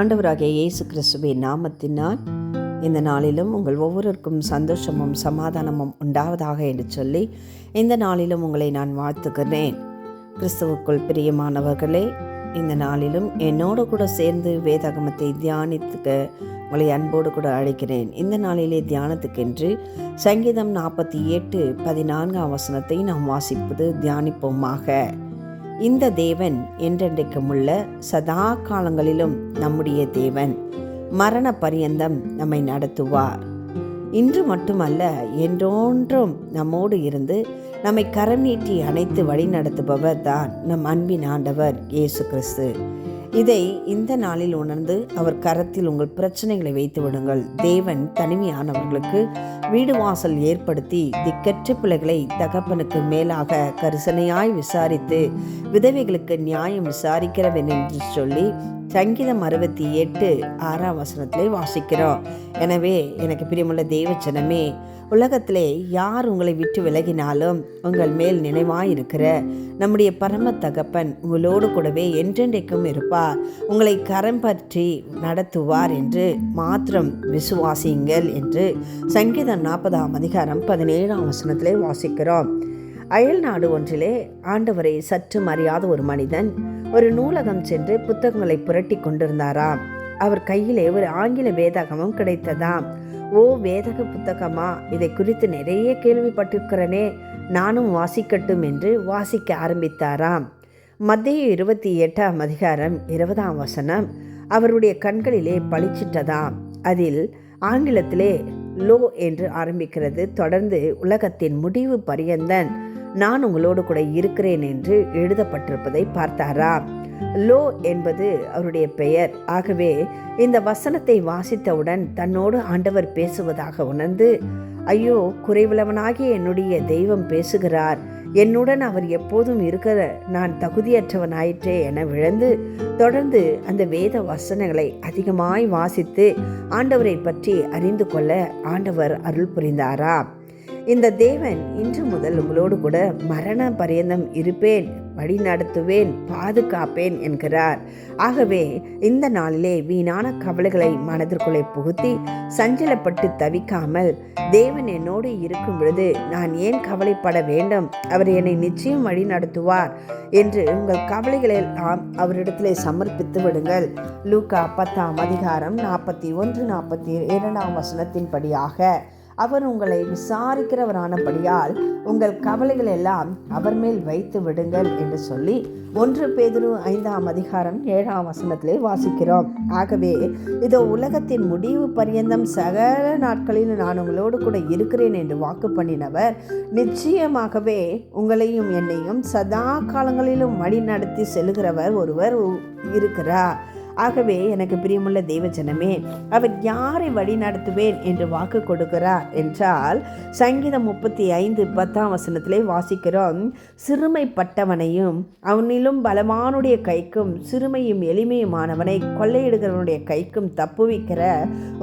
ஆண்டவராகிய இயேசு கிறிஸ்துவின் நாமத்தினால் இந்த நாளிலும் உங்கள் ஒவ்வொருவருக்கும் சந்தோஷமும் சமாதானமும் உண்டாவதாக என்று சொல்லி இந்த நாளிலும் உங்களை நான் வாழ்த்துகிறேன். கிறிஸ்துவுக்குள் பிரியமானவர்களே இந்த நாளிலும் என்னோடு கூட சேர்ந்து வேதாகமத்தை தியானித்துக்க உங்களை அன்போடு கூட அழைக்கிறேன். இந்த நாளிலே தியானத்துக்கென்று சங்கீதம் நாற்பத்தி எட்டு பதினான்காம் வசனத்தை நாம் வாசிப்பது தியானிப்போமாக. இந்த தேவன் என்றென்றைக்கும் உள்ள சதா காலங்களிலும் நம்முடைய தேவன் மரண பரியந்தம் நம்மை நடத்துவார். இன்று மட்டுமல்ல என்றொன்றும் நம்மோடு இருந்து நம்மை கரம் நீட்டி அணைத்து வழி நடத்துபவர் தான் நம் அன்பின் ஆண்டவர் இயேசு கிறிஸ்து. இதை இந்த நாளில் உணர்ந்து அவர் கரத்தில் உங்கள் பிரச்சனைகளை வைத்து விடுங்கள். தேவன் தனிமையானவர்களுக்கு வீடு வாசல் ஏற்படுத்தி திக்கற்ற பிள்ளைகளை தகப்பனுக்கு மேலாக கரிசனையாய் விசாரித்து விதவைகளுக்கு நியாயம் விசாரிக்கிறவன் என்று சொல்லி சங்கீதம் அறுபத்தி எட்டு ஆறாம் வசனத்திலே வாசிக்கிறோம். எனவே எனக்கு பிரியமுள்ள தேவச்சனமே உலகத்திலே யார் உங்களை விட்டு விலகினாலும் உங்கள் மேல் நினைவாயிருக்கிற நம்முடைய பரம தகப்பன் உங்களோடு கூடவே என்றென்றைக்கும் இருப்பார். உங்களை கரம் பற்றி நடத்துவார் என்று மாத்திரம் விசுவாசியுங்கள் என்று சங்கீதம் நாற்பதாம் அதிகாரம் பதினேழாம் வசனத்திலே வாசிக்கிறோம். அயல் நாடு ஒன்றிலே ஆண்டவரை சற்று அறியாத ஒரு மனிதன் ஒரு நூலகம் சென்று புத்தகங்களை புரட்டி கொண்டிருந்தாராம். அவர் கையிலே ஒரு ஆங்கில வேதகமும் கிடைத்ததாம். ஓ வேதக புத்தகமா? இதை குறித்து நிறைய கேள்விப்பட்டிருக்கிறனே. நானும் வாசிக்கட்டும் என்று வாசிக்க ஆரம்பித்தாராம். மத்திய இருபத்தி எட்டாம் அதிகாரம் இருபதாம் வசனம் அவருடைய கண்களிலே பளிச்சிட்டதாம். அதில் ஆங்கிலத்திலே லோ என்று ஆரம்பிக்கிறது. தொடர்ந்து உலகத்தின் முடிவு பரியந்தன் நான் உங்களோடு கூட இருக்கிறேன் என்று எழுதப்பட்டிருப்பதை பார்த்தாரா? லோ என்பது அவருடைய பெயர். ஆகவே இந்த வசனத்தை வாசித்தவுடன் தன்னோடு ஆண்டவர் பேசுவதாக உணர்ந்து ஐயோ குறைவுள்ளவனாகிய என்னுடைய தெய்வம் பேசுகிறார். என்னுடன் அவர் எப்போதும் இருக்கிற நான் தகுதியற்றவனாயிற்றே என விழுந்து தொடர்ந்து அந்த வேத வசனங்களை அதிகமாய் வாசித்து ஆண்டவரை பற்றி அறிந்து கொள்ள ஆண்டவர் அருள் புரிந்தாராம் இந்த தேவன் இன்று முதல் உங்களோடு கூட மரண பரியந்தம் இருப்பேன் வழி நடத்துவேன் பாதுகாப்பேன் என்கிறார். ஆகவே இந்த நாளிலே வீணான கவலைகளை மனதிற்குள்ளே புகுத்தி சஞ்சலப்பட்டு தவிக்காமல் தேவன் என்னோடு இருக்கும் பொழுது நான் ஏன் கவலைப்பட வேண்டும்? அவர் என்னை நிச்சயம் வழி நடத்துவார் என்று உங்கள் கவலைகளை எல்லாம் அவரிடத்திலே சமர்ப்பித்து விடுங்கள். லூக்கா பத்தாம் அதிகாரம் நாற்பத்தி ஒன்று நாற்பத்தி இரண்டாம் வசனத்தின்படியாக அவர் உங்களை விசாரிக்கிறவரானபடியால் உங்கள் கவலைகள் எல்லாம் அவர் மேல் வைத்து விடுங்கள் என்று சொல்லி ஒன்று பேதுரு ஐந்தாம் அதிகாரம் ஏழாம் வசனத்திலே வாசிக்கிறோம். ஆகவே இதோ உலகத்தின் முடிவு பரியந்தம் சகல நாட்களில் நான் உங்களோடு கூட இருக்கிறேன் என்று வாக்கு பண்ணினவர் நிச்சயமாகவே உங்களையும் என்னையும் சதா காலங்களிலும் வழி நடத்தி செல்கிறவர் ஒருவர் இருக்கிறார். ஆகவே எனக்கு பிரியமுள்ள தெய்வஜனமே அவர் யாரை வழி நடத்துவேன் என்று வாக்கு கொடுக்கிறார் என்றால் சங்கீதம் முப்பத்தி ஐந்து பத்தாம் வசனத்திலே வாசிக்கிறோம் சிறுமைப்பட்டவனையும் அவனிலும் பலமானுடைய கைக்கும் சிறுமையும் எளிமையுமானவனை கொள்ளையிடுகிறவனுடைய கைக்கும் தப்புவிக்கிற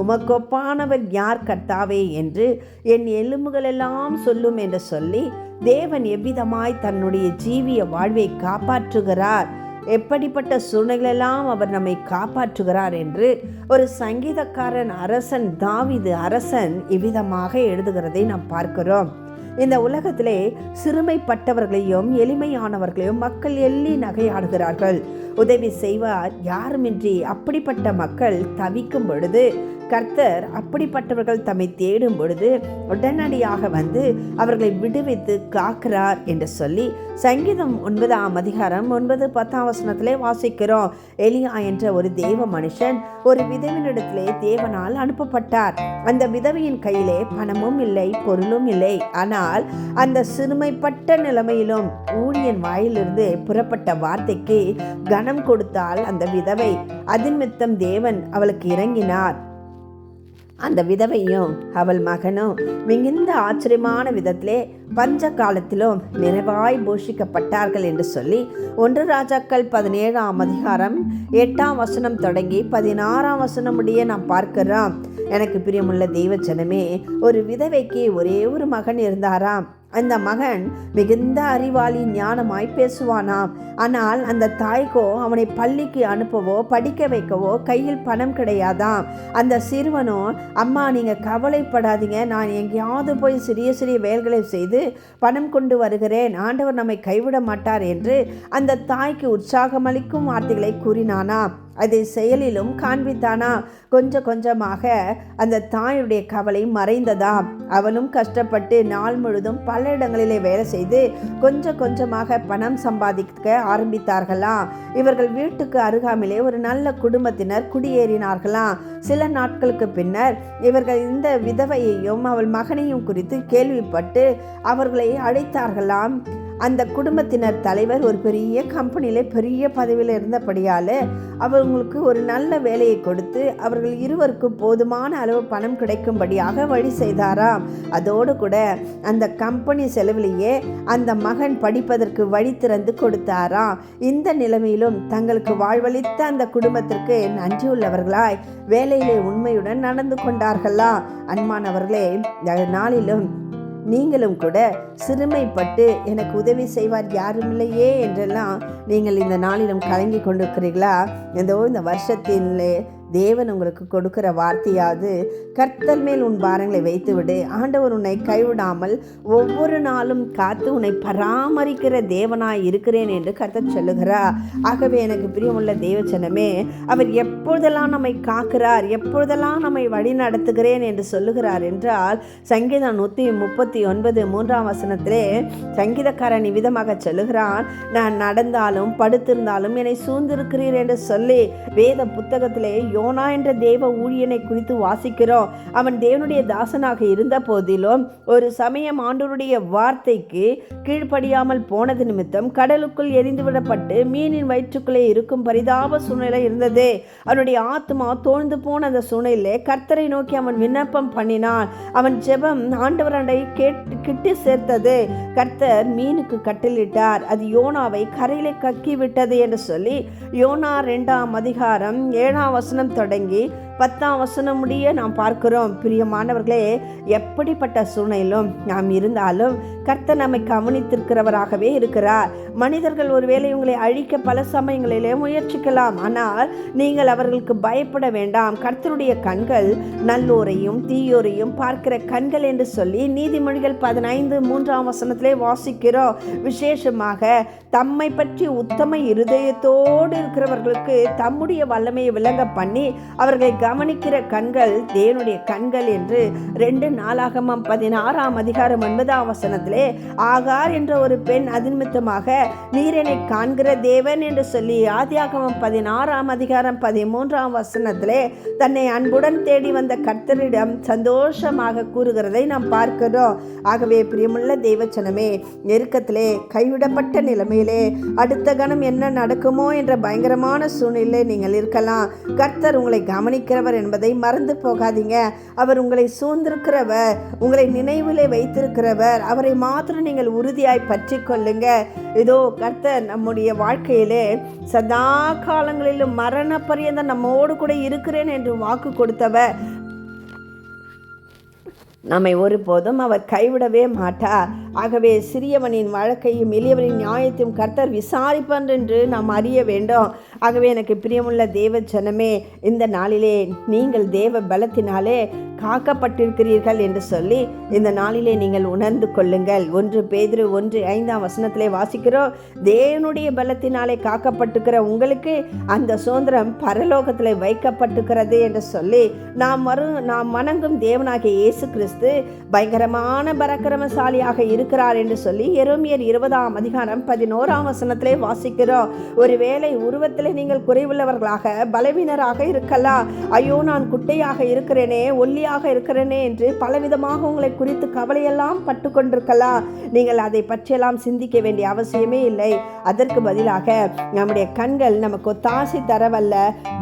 உமக்கொப்பானவர் யார் கர்த்தாவே என்று என் எலும்புகளெல்லாம் சொல்லும் என்று சொல்லி தேவன் எவ்விதமாய் தன்னுடைய ஜீவிய வாழ்வை காப்பாற்றுகிறார் எப்படிப்பட்ட சூழ்நிலையெல்லாம் அவர் நம்மை காப்பாற்றுகிறார் என்று ஒரு சங்கீதக்காரன் அரசன் தாவிது அரசன் இவ்விதமாக எழுதுகிறதை நாம் பார்க்கிறோம். இந்த உலகத்திலே சிறுமைப்பட்டவர்களையும் எளிமையானவர்களையும் மக்கள் எள்ளி நகையாடுகிறார்கள். உதவி செய்வார் யாருமின்றி அப்படிப்பட்ட மக்கள் தவிக்கும் பொழுது கர்த்தர் அப்படிப்பட்டவர்கள் தம்மை தேடும் பொழுது உடனடியாக வந்து அவர்களை விடுவித்து காக்கிறார் என்று சொல்லி சங்கீதம் ஒன்பதாம் அதிகாரம் ஒன்பது பத்தாம் வசனத்திலே வாசிக்கிறோம். எலியா என்ற ஒரு தேவ மனுஷன் ஒரு விதவினிடத்திலே தேவனால் அனுப்பப்பட்டார். அந்த விதவையின் கையிலே பணமும் இல்லை பொருளும் இல்லை. ஆனால் அந்த சிறுமைப்பட்ட நிலைமையிலும் ஊழியன் வாயிலிருந்து புறப்பட்ட வார்த்தைக்கு கனம் கொடுத்தால் அந்த விதவை. அதின்மித்தம் தேவன் அவளுக்கு இறங்கினார். அந்த விதவையும் அவள் மகனும் மிகுந்த ஆச்சரியமான விதத்திலே பஞ்ச காலத்திலும் நிறைவாய் போஷிக்கப்பட்டார்கள் என்று சொல்லி ஒன்று ராஜாக்கள் பதினேழாம் அதிகாரம் எட்டாம் வசனம் தொடங்கி பதினாறாம் வசனம் முடிய நாம் பார்க்கிறோம். எனக்கு பிரியமுள்ள தெய்வ ஜனமே ஒரு விதவைக்கு ஒரே ஒரு மகன் இருந்தாராம். அந்த மகன் மிகுந்த அறிவாளி ஞானமாய் பேசுவானாம். ஆனால் அந்த தாய்க்கோ அவனை பள்ளிக்கு அனுப்பவோ படிக்க வைக்கவோ கையில் பணம் கிடையாதாம். அந்த சிறுவனோ அம்மா நீங்கள் கவலைப்படாதீங்க. நான் எங்கேயாவது போய் சிறிய சிறிய வேல்களை செய்து பணம் கொண்டு வருகிறேன். ஆண்டவர் நம்மை கைவிட மாட்டார் என்று அந்த தாய்க்கு உற்சாகமளிக்கும் வார்த்தைகளை கூறினானாம். அதை செயலிலும் காண்பித்தானா? கொஞ்சம் கொஞ்சமாக அந்த தாயுடைய கவலை மறைந்ததா? அவளும் கஷ்டப்பட்டு நாள் முழுதும் பல இடங்களிலே வேலை செய்து கொஞ்சம் கொஞ்சமாக பணம் சம்பாதிக்க ஆரம்பித்தார்களாம் இவர்கள் வீட்டுக்கு அருகாமையிலே ஒரு நல்ல குடும்பத்தினர் குடியேறினார்களாம் சில நாட்களுக்கு பின்னர் இவர்கள் இந்த விதவையையும் அவள் மகனையும் குறித்து கேள்விப்பட்டு அவர்களை அழைத்தார்களாம். அந்த குடும்பத்தினர் தலைவர் ஒரு பெரிய கம்பெனியில் பெரிய பதவியில் இருந்தபடியால் அவங்களுக்கு ஒரு நல்ல வேலையை கொடுத்து அவர்கள் இருவருக்கும் போதுமான அளவு பணம் கிடைக்கும்படியாக வழி செய்தாராம். அதோடு கூட அந்த கம்பெனி செலவிலேயே அந்த மகன் படிப்பதற்கு வழி திறந்து கொடுத்தாராம். இந்த நிலைமையிலும் தங்களுக்கு வாழ்வளித்த அந்த குடும்பத்திற்கு நன்றியுள்ளவர்களாய் வேலையிலே உண்மையுடன் நடந்து கொண்டார்களா? அன்மானவர்களே நாளிலும் நீங்களும் கூட சிறுமைப்பட்டு எனக்கு உதவி செய்வார் யாரும் இல்லையே என்றெல்லாம் நீங்கள் இந்த நாளிலும் கலங்கி கொண்டிருக்கிறீர்களா? ஏதோ இந்த வருஷத்தின் தேவன் உங்களுக்கு கொடுக்கிற வார்த்தையாவது கர்த்தர் மேல் உன் பாரங்களை வைத்துவிடு. ஆண்டவர் உன்னை கைவிடாமல் ஒவ்வொரு நாளும் காத்து உன்னை பராமரிக்கிற தேவனாய் இருக்கிறேன் என்று கர்த்தர் சொல்லுகிறார். ஆகவே எனக்கு பிரியமுள்ள தேவச்சனமே அவர் எப்பொழுதெல்லாம் நம்மை காக்கிறார் எப்பொழுதெல்லாம் நம்மை வழி நடத்துகிறேன் என்று சொல்லுகிறார் என்றால் சங்கீதம் நூற்றி முப்பத்தி ஒன்பது மூன்றாம் வசனத்திலே சங்கீதக்காரன் இவ்விதமாக சொல்லுகிறான். நான் நடந்தாலும் படுத்திருந்தாலும் என்னை சூழ்ந்திருக்கிறீர் என்று சொல்லி வேத புத்தகத்திலே யோனா என்ற தேவ ஊழியனை குறித்து வாசிக்கிறோம். அவன் தேவனுடைய தாசனாக இருந்த போதிலும் ஒரு சமயம் ஆண்டவருடைய வார்த்தைக்கு கீழ்ப்படியாமல் போனது நிமித்தம் கடலுக்குள் எரிந்துவிடப்பட்டு மீனின் வயிற்றுக்குள்ளே இருக்கும் பரிதாப சூழ்நிலை இருந்தது. அவனுடைய ஆத்மா தோழ்ந்து போன அந்த சூழ்நிலையிலே கர்த்தரை நோக்கி அவன் விண்ணப்பம் பண்ணினான். அவன் ஜெபம் ஆண்டவரண்டை கேட்டு கிட்டு சேர்த்தது. கர்த்தர் மீனுக்கு கட்டிலிட்டார் அது யோனாவை கரையிலே கக்கி விட்டது என்று சொல்லி யோனா ரெண்டாம் அதிகாரம் ஏழாம் வசனம் தொடங்கி பத்தாம் வசனம் முடிய நாம் பார்க்கிறோம். பிரியமானவர்களே எப்படிப்பட்ட சூழ்நிலும் நாம் இருந்தாலும் கர்த்தர் நம்மை கவனித்திருக்கிறவராகவே இருக்கிறார். மனிதர்கள் ஒருவேளை உங்களை அழிக்க பல சமயங்களிலே முயற்சிக்கலாம். ஆனால் நீங்கள் அவர்களுக்கு பயப்பட வேண்டாம். கர்த்தருடைய கண்கள் நல்லோரையும் தீயோரையும் பார்க்கிற கண்கள் என்று சொல்லி நீதிமொழிகள் பதினைந்து மூன்றாம் வசனத்திலே வாசிக்கிறோம். விசேஷமாக தம்மை பற்றி உத்தம இருதயத்தோடு இருக்கிறவர்களுக்கு தம்முடைய வல்லமையை விளங்க பண்ணி அவர்களை கவனிக்கிற கண்கள் தேவனுடைய கண்கள் என்று ரெண்டு நாளாகமம் பதினாறாம் அதிகாரம் ஒன்பதாம் வசனத்திலே ஆகார் என்ற ஒரு பெண் அதிநிமித்தமாக நீரனை காண்கிற தேவன் என்று சொல்லி ஆதியாகமம் பதினாறாம் அதிகாரம் பதிமூன்றாம் வசனத்திலே தன்னை அன்புடன் தேடி வந்த கர்த்தரிடம் சந்தோஷமாக கூறுகிறதை நாம் பார்க்கிறோம். ஆகவே பிரியமுள்ள தெய்வச்சனமே நெருக்கத்திலே கைவிடப்பட்ட நிலைமையிலே அடுத்த கணம் என்ன நடக்குமோ என்ற பயங்கரமான சூழ்நிலை நீங்கள் இருக்கலாம். கர்த்தர் உங்களை கவனிக்கிற இருக்கிறவர் என்பதை மறந்து போகாதீங்க. அவர் உங்களை சூழ்ந்திருக்கிறவர் உங்களை நினைவிலே வைத்திருக்கிறவர். அவரை மாத்திரம் நீங்கள் உறுதியாய் பற்றி கொள்ளுங்க இதோ கர்த்தர் நம்முடைய வாழ்க்கையிலே சதா காலங்களிலும் மரண பரியந்தம் நம்மோடு கூட இருக்கிறேன் என்று வாக்கு கொடுத்தவர். நம்மை ஒருபோதும் அவர் கைவிடவே மாட்டார். ஆகவே சிறியவனின் வழக்கையும் எளியவனின் நியாயத்தையும் கர்த்தர் விசாரிப்பார் என்று நாம் அறிய வேண்டும். ஆகவே எனக்கு பிரியமுள்ள தேவ ஜனமே இந்த நாளிலே நீங்கள் தேவ பலத்தினாலே காக்கப்பட்டிருக்கிறீர்கள் என்று சொல்லி இந்த நாளிலே நீங்கள் உணர்ந்து கொள்ளுங்கள். ஒன்று பேதிரு ஒன்று ஐந்தாம் வசனத்திலே வாசிக்கிறோம் தேவனுடைய பலத்தினாலே காக்கப்பட்டுக்கிற உங்களுக்கு அந்த சுதந்திரம் பரலோகத்தில் வைக்கப்பட்டுக்கிறது என்று சொல்லி நாம் மறு நாம் வணங்கும் தேவனாகிய இயேசு கிறிஸ்து பயங்கரமான பரக்கிரமசாலியாக இருக்கிறார் என்று சொல்லி எருமியர் இருபதாம் அதிகாரம் பதினோராம் வசனத்திலே வாசிக்கிறோம். ஒருவேளை உருவத்திலே நீங்கள் குறைவுள்ளவர்களாக பலவீனராக இருக்கலாம் ஐயோ நான் குட்டையாக இருக்கிறேனே ஒல்லியாக இருக்கிறேனே என்று பலவிதமாக உங்களை குறித்து கவலையெல்லாம் பட்டு கொண்டிருக்கலாம் நீங்கள் அதை பற்றியெல்லாம் சிந்திக்க வேண்டிய அவசியமே இல்லை. அதற்கு பதிலாக நம்முடைய கண்கள் நமக்கு ஒத்தாசை தரவல்ல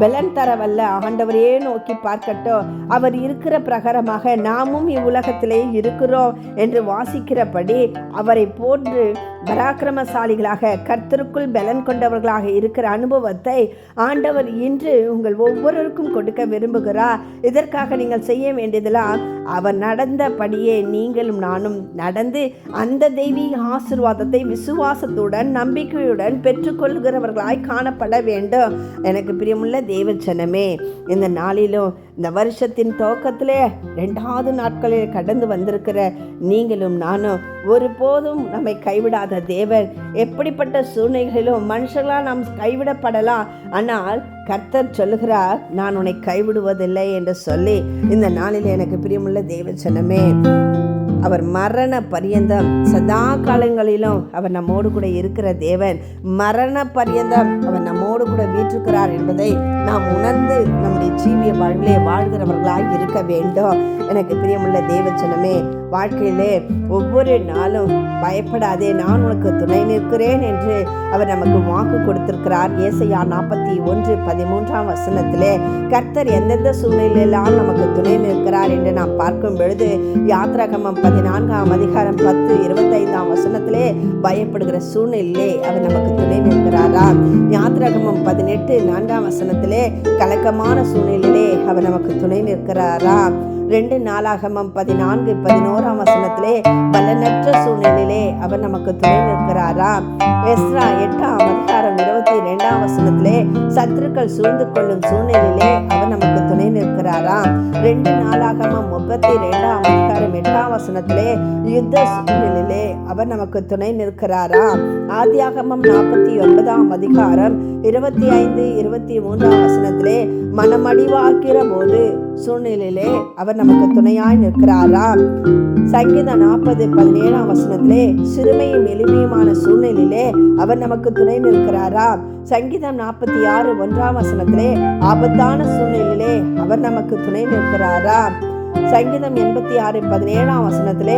பலன் தரவல்ல. ஆண்டவரையே நோக்கி பார்க்கட்டும். அவர் இருக்கிற பிரகாரமாக நாமும் இவ்வுலகத்திலே இருக்கிறோம் என்று வாசிக்கிறபடி அவரை போன்று பராக்கிரமசாலிகளாக கர்த்தருக்குள் பலன் கொண்டவர்களாக இருக்கிற அனுபவத்தை ஆண்டவர் இன்று உங்கள் ஒவ்வொருவருக்கும் கொடுக்க விரும்புகிறார். இதற்காக நீங்கள் செய்ய வேண்டியதெல்லாம் அவர் நடந்தபடியே நீங்களும் நானும் நடந்து அந்த தெய்வீக ஆசிர்வாதத்தை விசுவாசத்துடன் நம்பிக்கையுடன் பெற்றுக்கொள்கிறவர்களாய் காணப்பட வேண்டும். எனக்கு பிரியமுள்ள தேவச்சனமே இந்த நாளிலும் இந்த வருஷத்தின் துவக்கத்திலே ரெண்டாவது நாட்களில் கடந்து வந்திருக்கிற நீங்களும் நானும் ஒருபோதும் நம்மை கைவிடாத தேவன் எப்படிப்பட்ட சூழ்நிலைகளிலும் மனுஷர்களால் நாம் கைவிடப்படலாம். ஆனால் கர்த்தர் சொல்லுகிறார் நான் உன்னை கைவிடுவதில்லை என்று சொல்லி இந்த நாளில் எனக்கு பிரியமுள்ள தேவச்சனமே அவர் மரண பரியந்தம் சதா காலங்களிலும் அவர் நம்மோடு கூட இருக்கிற தேவன் மரண பரியந்தம் அவர் நம்மோடு கூட வீற்றிருக்கிறார் என்பதை நாம் உணர்ந்து நம்முடைய ஜீவிய வாழ்விலே வாழ்கிறவர்களாக இருக்க வேண்டும். எனக்கு பிரியமுள்ள தேவச்சனமே வாழ்க்கையிலே ஒவ்வொரு நாளும் பயப்படாதே நான் உனக்கு துணை நிற்கிறேன் என்று அவர் நமக்கு வாக்கு கொடுத்திருக்கிறார். ஏசையா நாற்பத்தி ஒன்று பதிமூன்றாம் வசனத்திலே கர்த்தர் எந்தெந்த சூழ்நிலையெல்லாம் நமக்கு துணை நிற்கிறார் என்று நாம் பார்க்கும் பொழுது யாத்ராகமம் பதினான்காம் அதிகாரம் பத்து இருபத்தைந்தாம் வசனத்திலே பயப்படுகிற சூழ்நிலையிலே அவர் நமக்கு துணை நிற்கிறாரா? யாத்ராகமம் பதினெட்டு நான்காம் வசனத்திலே கலக்கமான சூழ்நிலையிலே அவர் நமக்கு துணை நிற்கிறாரா? ரெண்டு நாளாகமம் பதினான்கு பதினோராம் வசனத்திலே பலனற்ற சூழ்நிலையிலே அவர் நமக்கு துணை நிற்கிறாரா? எஸ்ரா எட்டாம் அதிகாரம் இருபத்தி ரெண்டாம் வசனத்திலே சத்துருக்கள் சூழ்ந்து கொள்ளும் சூழ்நிலையிலே அவர் நமக்கு துணை நிற்கிறாரா? ரெண்டு நாளாகமம் முப்பத்தி ரெண்டாம் அதிகாரம் எட்டாம் வசனத்திலே யுத்த சூழ்நிலையிலே அவர் நமக்கு துணை நிற்கிறாரா? ஆதியாகமம் நாற்பத்தி ஒன்பதாம் அதிகாரம் இருபத்தி ஐந்து இருபத்தி மூன்றாம் வசனத்திலே மனமடிவாக்கிற போது சூழ்நிலையிலே அவர் நமக்கு துணையாய் நிற்கிறாரா? சங்கீதம் நாற்பது பதினேழாம் வசனத்திலே சிறுமையும் எளிமையுமான சூழ்நிலையிலே அவர் நமக்கு துணை நிற்கிறாரா? சங்கீதம் நாற்பத்தி ஆறு ஒன்றாம் வசனத்திலே ஆபத்தான சூழ்நிலையிலே அவர் நமக்கு துணை நிற்கிறாரா? சங்கீதம் எண்பத்தி ஆறு பதினேழாம் வசனத்திலே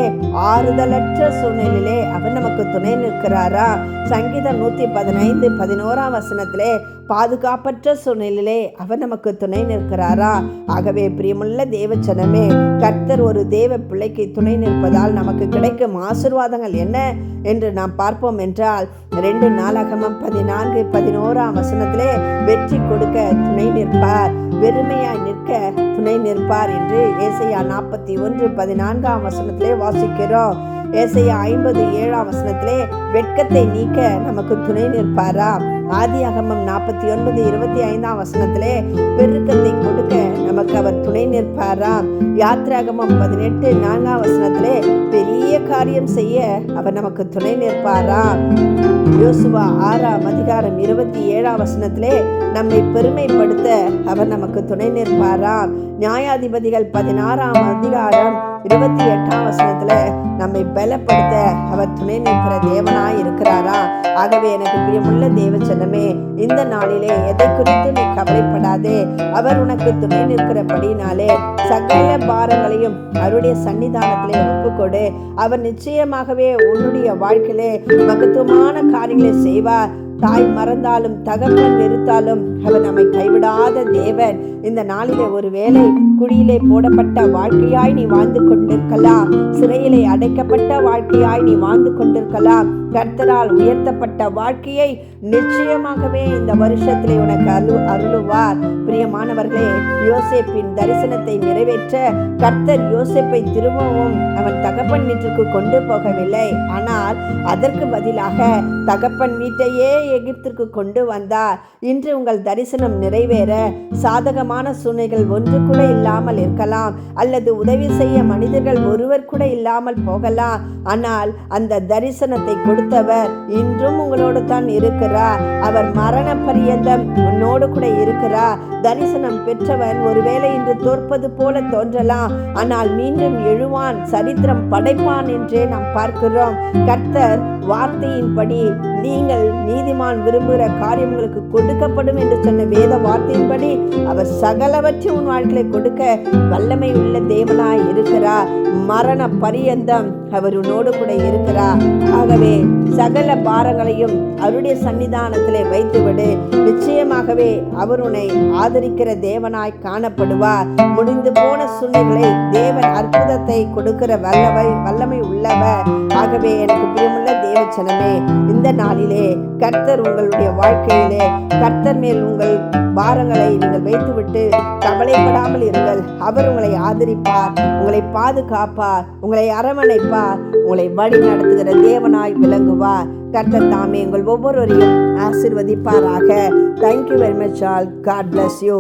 ஆறுதலற்ற சூழ்நிலையிலே அவர் நமக்கு துணை நிற்கிறாரா? சங்கீதம் நூத்தி பதினைந்து பதினோராம் வசனத்திலே பாதுகாப்பற்ற சூழ்நிலையிலே அவர் நமக்கு துணை நிற்கிறாரா? ஆகவே பிரியமுள்ள தேவச்சனமே கர்த்தர் ஒரு தேவ பிள்ளைக்கு துணை நிற்பதால் நமக்கு கிடைக்கும் ஆசிர்வாதங்கள் என்ன? என்று நாம் பார்ப்போம் என்றால் ரெண்டு நாளாகமம் பதினான்கு பதினோராம் வசனத்திலே வெற்றி கொடுக்க துணை நிற்பார். வெறுமையாய் நிற்க துணை நிற்பார் என்று ஏசையா நாற்பத்தி ஒன்று பதினான்காம் வசனத்திலே வாசிக்கிறோம். ஏசையா ஐம்பது ஏழாம் வசனத்திலே வெட்கத்தை நீக்க நமக்கு துணை நிற்பாரா? ஆதி அகமம் நாற்பத்தி ஒன்பது இருபத்தி ஐந்தாம் வசனத்திலே பெருக்கத்தை கொடுக்க நமக்கு அவர் துணை நிற்பாரா? யாத்ராகமம் பதினெட்டு நான்காம் வசனத்திலே பெரிய காரியம் செய்ய அவர் நமக்கு துணை நிற்பாரா? யோசுவா ஆறாம் அதிகாரம் இருபத்தி ஏழாம் வசனத்திலே நம்மை பெருமைப்படுத்த அவர் நமக்கு துணை நிற்பாராம் நியாயாதிபதிகள் பதினாறாம் அதிகாரம் இருபத்தி எட்டாம் வசனத்துல நம்மை பலப்படுத்த அவர் துணை நிற்கிற தேவனாய் இருக்கிறாரா? ஆகவே எனக்கு பிரியமுள்ள தேவ செல்லமே இந்த நாளிலே எதை குறித்து நீ கவலைப்படாதே. அவர் உனக்கு துணை நிற்கிறபடினாலே சகல பாரங்களையும் அவருடைய சன்னிதானத்திலே ஒப்புக்கொடு. அவர் நிச்சயமாகவே உன்னுடைய வாழ்க்கையிலே மகத்துவமான காரியங்களை செய்வார். தாய் மறந்தாலும் தகப்பன் வெறுத்தாலும் அவர் நம்மை கைவிடாத தேவன். இந்த நாளிலே ஒரு வேளை குழியிலே போடப்பட்ட வாழ்க்கையாய் நீ வாழ்ந்து கொண்டிருக்கலாம். சிறையிலே அடைக்கப்பட்ட வாழ்க்கையாய் நீ வாழ்ந்து கொண்டிருக்கலாம். கர்த்தரால் உயர்த்தப்பட்ட வாழ்க்கையை நிச்சயமாகவே இந்த வருஷத்திலே உனக்கு அரு அருளுவார். பிரியமானவர்களே யோசேப்பின் தரிசனத்தை நிறைவேற்ற கர்த்தர் யோசேப்பை திரும்பவும் அவன் தகப்பன் வீட்டிற்கு கொண்டு போகவில்லை. ஆனால் அதற்கு பதிலாக தகப்பன் வீட்டையே எகிப்திற்கு கொண்டு வந்தார். இன்று உங்கள் தரிசனம் நிறைவேற சாதகமான சூழ்நிலைகள் ஒன்று கூட இல்லாமல் இருக்கலாம். அல்லது உதவி செய்ய மனிதர்கள் ஒருவர் கூட இல்லாமல் போகலாம். ஆனால் அந்த தரிசனத்தை கொடுத்தவர். இன்றும் உங்களோடு தான் இருக்கிறார். அவர் மரண பரியந்தம் உன்னோடு கூட இருக்கிறார். தரிசனம் பெற்றவன் ஒருவேளை இன்று தோற்பது போல தோன்றலாம். ஆனால் மீண்டும் எழுவான் சரித்திரம் படைப்பான் என்றே நாம் பார்க்கிறோம். கர்த்தர் வார்த்தையின்படி நீங்கள் நீதிமான் விரும்புகிற காரியங்களுக்கு கொடுக்கப்படும் என்று சொன்ன வேத வார்த்தையின்படி அவர் சகலவற்றை உன் வாழ்க்கையை கொடுக்க வல்லமை உள்ள தேவனாய் இருக்கிறார். மரண பரியந்தம் அவர் உன்னோடு கூட இருக்கிறார். ஆகவே சகல பாரங்களையும் அவருடைய சன்னிதானத்திலே வைத்துவிடு. நிச்சயமாகவே அவர் உன்னை ஆதரிக்கிற தேவனாய் காணப்படுவார். முடிந்து போன சூழ்நிலை தேவன் அற்புதத்தை கொடுக்கிற வல்லவை வல்லமை உள்ளவர். ஆகவே எனக்கு பிரியமுள்ள தேவச்சனமே இந்த நாளிலே கர்த்தர் உங்களுடைய வாழ்க்கையிலே கர்த்தர் மேல் உங்கள் பாரங்களை நீங்கள் வைத்துவிட்டு கவலைப்படாமல் இருங்கள். அவர் உங்களை ஆதரிப்பார் உங்களை பாதுகாப்பார் உங்களை அரவணைப்பார் உங்களை வழி நடத்துகிற தேவனாய் விளங்குவார். கர்த்தர் தாமே உங்கள் ஒவ்வொருவரையும் ஆசிர்வதிப்பாராக. Thank you very much all God bless you